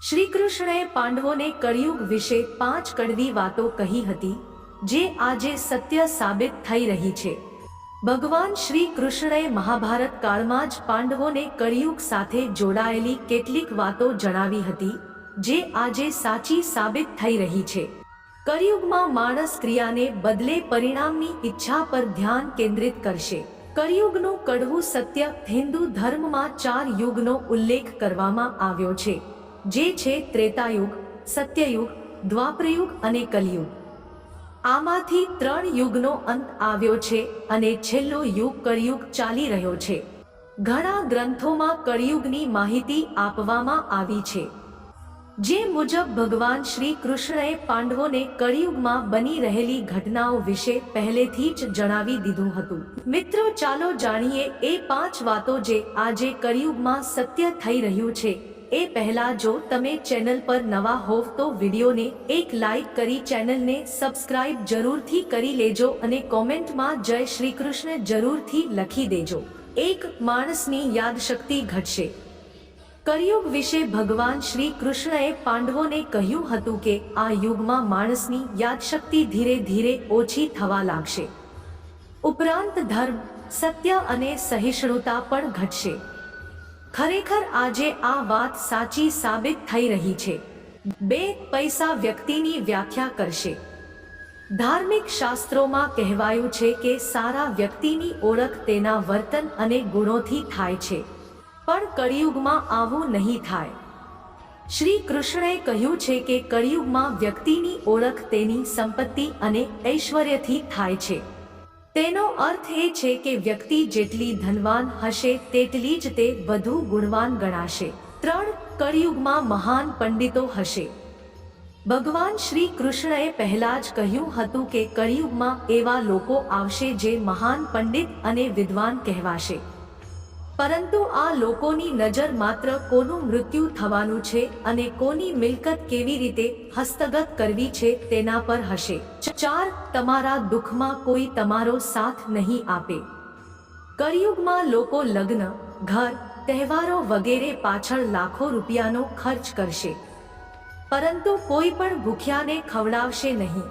શ્રી કૃષ્ણએ પાંડવોને કળિયુગ વિશે પાંચ કડવી વાતો કહી હતી, જે આજે સત્ય સાબિત થઈ રહી છે. ભગવાન શ્રી કૃષ્ણએ મહાભારત કાળમાં જ પાંડવોને કળિયુગ સાથે જોડાયેલી કેટલીક વાતો જણાવી હતી, જે આજે સાચી સાબિત થઈ રહી છે. કળિયુગમાં માણસ ક્રિયાને બદલે પરિણામની ઈચ્છા પર ધ્યાન કેન્દ્રિત કરશે. કળિયુગનું કડવું સત્ય હિન્દુ ધર્મમાં ચાર યુગનો ઉલ્લેખ કરવામાં આવ્યો છે. જે છે ત્રેતાયુગ, સત્યયુગ, દ્વાપરયુગ અને કલયુગ. આમાંથી ત્રણ યુગનો અંત આવ્યો છે અને છેલ્લો યુગ કળિયુગ ચાલી રહ્યો છે. ઘણા ગ્રંથોમાં કળિયુગની માહિતી આપવામાં આવી છે. જે મુજબ ભગવાન શ્રી કૃષ્ણએ પાંડવોને કળિયુગમાં બની રહેલી ઘટનાઓ વિશે પહેલેથી જ જણાવી દીધું હતું. મિત્રો, ચાલો જાણીએ એ પાંચ વાતો જે આજે કળિયુગમાં સત્ય થઈ રહ્યું છે. એ પહેલા જો તમે ચેનલ પર નવા હોવ તો વિડીયોને એક લાઈક કરી ચેનલને સબસ્ક્રાઇબ જરૂરથી કરી લેજો અને કોમેન્ટમાં જય શ્રી કૃષ્ણ જરૂરથી લખી દેજો. એક માણસની યાદશક્તિ ઘટશે. કરિયુગ વિશે ભગવાન શ્રી કૃષ્ણએ પાંડવોને કહ્યું હતું કે આ યુગમાં માણસની યાદશક્તિ ધીરે ધીરે ઓછી થવા લાગશે. ઉપરાંત ધર્મ, સત્ય અને સહિષ્ણુતા પણ ઘટશે. ખરેખર આજે આ વાત સાચી સાબિત થઈ રહી છે. બે પૈસા વ્યક્તિની વ્યાખ્યા કરશે. ધાર્મિક શાસ્ત્રોમાં કહેવાયું છે કે સારા વ્યક્તિની ઓળખ તેના વર્તન અને ગુણોથી થાય છે. પણ કળિયુગમાં આવું નહીં થાય. શ્રી કૃષ્ણએ કહ્યું છે કે કળિયુગમાં વ્યક્તિની ઓળખ તેની સંપત્તિ અને ઐશ્વર્યથી થાય છે. તેનો અર્થ એ છે કે વ્યક્તિ જેટલી ધનવાન હશે, તેટલી જ તે વધુ ગુણવાન ગણાશે. ત્રણ કળિયુગમાં મહાન પંડિતો હશે. ભગવાન શ્રી કૃષ્ણએ પહેલા જ કહ્યું હતું કે કળિયુગમાં એવા લોકો આવશે જે મહાન પંડિત અને વિદ્વાન કહેવાશે. પરંતુ આ લોકોની નજર માત્ર કોનું મૃત્યુ થવાનું છે અને કોની મિલકત કેવી રીતે હસ્તગત કરવી છે તેના પર હશે. ચાર, તમારા દુઃખમાં કોઈ તમારો સાથ નહીં આપે. કળિયુગમાં લોકો લગ્ન, ઘર, તહેવારો વગેરે પાછળ લાખો રૂપિયાનો ખર્ચ કરશે. પરંતુ કોઈ પણ ભૂખ્યાને ખવડાવશે નહીં.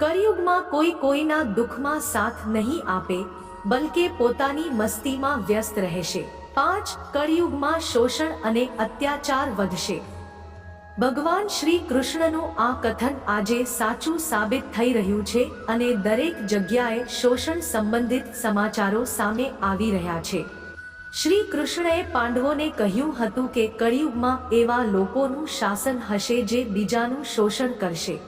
કળિયુગમાં કોઈ કોઈના દુઃખમાં સાથ નહીં આપે બલકે પોતાની મસ્તીમાં વ્યસ્ત રહેશે. પાંચ, કળિયુગમાં શોષણ અને અત્યાચાર વધશે. ભગવાન શ્રી કૃષ્ણનું આ કથન આજે સાચું સાબિત થઈ રહ્યું છે અને દરેક જગ્યાએ શોષણ સંબંધિત સમાચારો સામે આવી રહ્યા છે. શ્રી કૃષ્ણએ પાંડવોને કહ્યું હતું કે કળિયુગમાં એવા લોકોનું શાસન હશે જે બીજાનું શોષણ કરશે.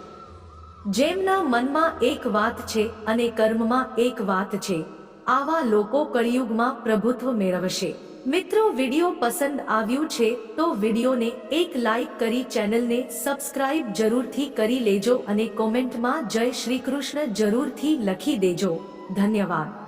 જેમના મનમાં એક વાત છે અને કર્મમાં એક વાત છે. આવા લોકો કળિયુગમાં પ્રભુત્વ મેળવશે. મિત્રો, વીડિયો પસંદ આવ્યું છે તો વિડિયોને એક લાઈક કરી ચેનલને સબસ્ક્રાઇબ જરૂરથી કરી લેજો અને કોમેન્ટમાં જય શ્રી કૃષ્ણ જરૂરથી લખી દેજો. ધન્યવાદ.